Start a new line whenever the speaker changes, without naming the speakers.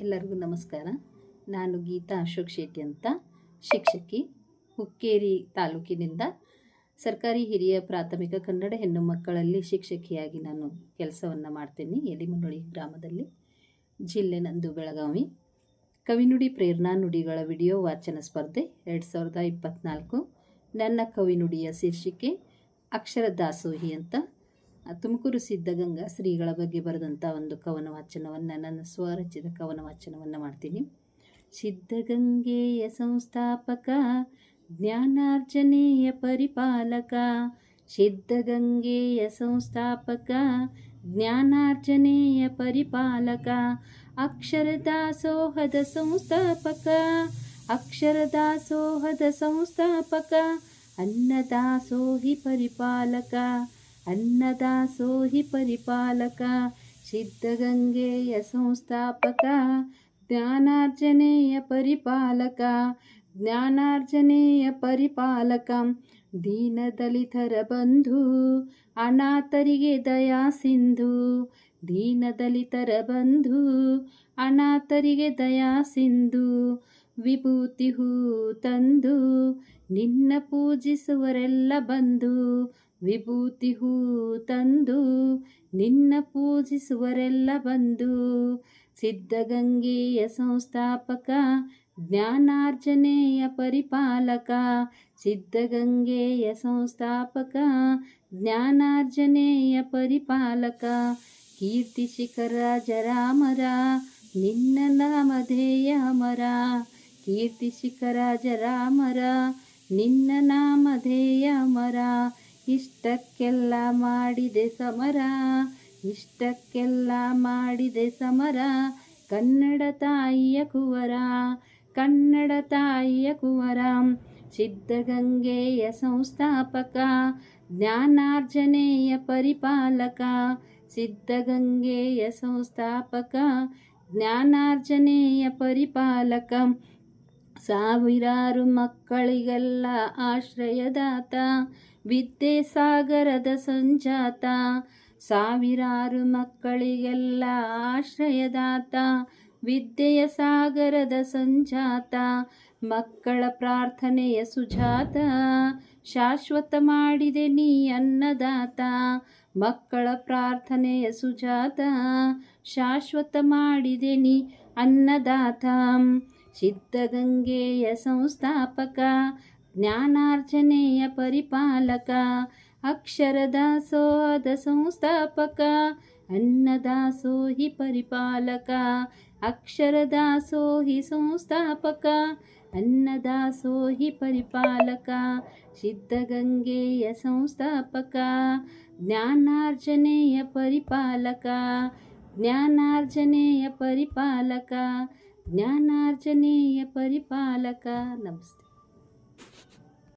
ಎಲ್ಲರಿಗೂ ನಮಸ್ಕಾರ. ನಾನು ಗೀತಾ ಅಶೋಕ್ ಶೆಟ್ಟಿ ಅಂತ, ಶಿಕ್ಷಕಿ, ಹುಕ್ಕೇರಿ ತಾಲೂಕಿನಿಂದ ಸರ್ಕಾರಿ ಹಿರಿಯ ಪ್ರಾಥಮಿಕ ಕನ್ನಡ ಹೆಣ್ಣು ಮಕ್ಕಳಲ್ಲಿ ಶಿಕ್ಷಕಿಯಾಗಿ ನಾನು ಕೆಲಸವನ್ನು ಮಾಡ್ತೀನಿ. ಎಲಿಮನೊಳಿ ಗ್ರಾಮದಲ್ಲಿ, ಜಿಲ್ಲೆ ನಂದು ಬೆಳಗಾವಿ. ಕವಿನುಡಿ ಪ್ರೇರಣಾ ನುಡಿಗಳ ವಿಡಿಯೋ ವಾಚನ ಸ್ಪರ್ಧೆ ಎರಡು ಸಾವಿರದ ಇಪ್ಪತ್ತ್ನಾಲ್ಕು ನನ್ನ ಕವಿನುಡಿಯ ಶೀರ್ಷಿಕೆ ಅಕ್ಷರ ದಾಸೋಹಿ ಅಂತ. ತುಮಕೂರು ಸಿದ್ಧಗಂಗಾ ಶ್ರೀಗಳ ಬಗ್ಗೆ ಬರೆದಂಥ ಒಂದು ಕವನ ವಾಚನವನ್ನು ನನ್ನ ಸ್ವರಚಿತ ಕವನ ವಾಚನವನ್ನು ಮಾಡ್ತೀನಿ ಸಿದ್ಧಗಂಗೆಯ ಸಂಸ್ಥಾಪಕ, ಜ್ಞಾನಾರ್ಜನೆಯ ಪರಿಪಾಲಕ ಸಿದ್ಧಗಂಗೆಯ ಸಂಸ್ಥಾಪಕ, ಜ್ಞಾನಾರ್ಜನೆಯ ಪರಿಪಾಲಕ, ಅಕ್ಷರದಾಸೋಹದ ಸಂಸ್ಥಾಪಕ ಅಕ್ಷರದಾಸೋಹದ ಸಂಸ್ಥಾಪಕ, ಅನ್ನದಾಸೋಹಿ ಪರಿಪಾಲಕ ಅನ್ನದಾಸೋಹಿ ಪರಿಪಾಲಕ, ಸಿದ್ಧಗಂಗೆಯ ಸಂಸ್ಥಾಪಕ, ಜ್ಞಾನಾರ್ಜನೆಯ ಪರಿಪಾಲಕ ಜ್ಞಾನಾರ್ಜನೆಯ ಪರಿಪಾಲಕ, ದೀನದಲಿತರ ಬಂಧು, ಅನಾಥರಿಗೆ ದಯಾ ಸಿಂಧು, ದೀನದಲಿತರ ಬಂಧು, ಅನಾಥರಿಗೆ ದಯಾ ಸಿಂಧು, ವಿಭೂತಿ ಹೂ ತಂದು ನಿನ್ನ ಪೂಜಿಸುವರೆಲ್ಲ ಬಂದು ವಿಭೂತಿ ಹೂ ತಂದು ನಿನ್ನ ಪೂಜಿಸುವರೆಲ್ಲ ಬಂದು ಸಿದ್ಧಗಂಗೆಯ ಸಂಸ್ಥಾಪಕ, ಜ್ಞಾನಾರ್ಜನೆಯ ಪರಿಪಾಲಕ, ಸಿದ್ಧಗಂಗೆಯ ಸಂಸ್ಥಾಪಕ, ಜ್ಞಾನಾರ್ಜನೆಯ ಪರಿಪಾಲಕ ಕೀರ್ತಿ ಶಿಖರ ಜರಾಮರ, ನಿನ್ನ ನಾಮಧೇಯ ಅಮರ ಕೀರ್ತಿ ಶಿಖರ ಜರಾಮರ, ನಿನ್ನ ನಾಮಧೇಯ ಮರ ಇಷ್ಟಕ್ಕೆಲ್ಲ ಮಾಡಿದೆ ಸಮರ, ಇಷ್ಟಕ್ಕೆಲ್ಲ ಮಾಡಿದೆ ಸಮರ. ಕನ್ನಡ ತಾಯಿಯ ಕುವರ, ಕನ್ನಡ ತಾಯಿಯ ಕುವರ. ಸಿದ್ಧಗಂಗೆಯ ಸಂಸ್ಥಾಪಕ, ಜ್ಞಾನಾರ್ಜನೆಯ ಪರಿಪಾಲಕ. ಸಿದ್ಧಗಂಗೆಯ ಸಂಸ್ಥಾಪಕ, ಜ್ಞಾನಾರ್ಜನೆಯ ಪರಿಪಾಲಕ. ಸಾವಿರಾರು ಮಕ್ಕಳಿಗೆಲ್ಲ ಆಶ್ರಯದಾತ. ವಿದ್ಯೆ ಸಾಗರದ ಸಂಜಾತ, ಸಾವಿರಾರು ಮಕ್ಕಳಿಗೆಲ್ಲ ಆಶ್ರಯದಾತ, ವಿದ್ಯೆಯ ಸಾಗರದ ಸಂಜಾತ, ಮಕ್ಕಳ ಪ್ರಾರ್ಥನೆಯ ಸುಜಾತ, ಶಾಶ್ವತ ಮಾಡಿದೆ ನೀ ಅನ್ನದಾತ, ಮಕ್ಕಳ ಪ್ರಾರ್ಥನೆಯ ಸುಜಾತ, ಶಾಶ್ವತ ಮಾಡಿದೆ ನೀ ಅನ್ನದಾತ. ಸಿದ್ಧಗಂಗೆಯ ಸಂಸ್ಥಾಪಕ ಜ್ಞಾನಾರ್ಜನೆಯ ಪರಿಪಾಲಕ, ಅಕ್ಷರದಾಸೋಹದ ಸಂಸ್ಥಾಪಕ, ಅನ್ನದಾಸೋಹಿ ಪರಿಪಾಲಕ, ಅಕ್ಷರದಾಸೋಹಿ ಸಂಸ್ಥಾಪಕ, ಅನ್ನದಾಸೋಹಿ ಪರಿಪಾಲಕ, ಸಿದ್ಧಗಂಗೆಯ ಸಂಸ್ಥಾಪಕ, ಜ್ಞಾನಾರ್ಜನೆಯ ಪರಿಪಾಲಕ ಜ್ಞಾನಾರ್ಜನೆಯ ಪರಿಪಾಲಕ ಜ್ಞಾನಾರ್ಜನೆಯ ಪರಿಪಾಲಕ. ನಮಸ್ತೆ.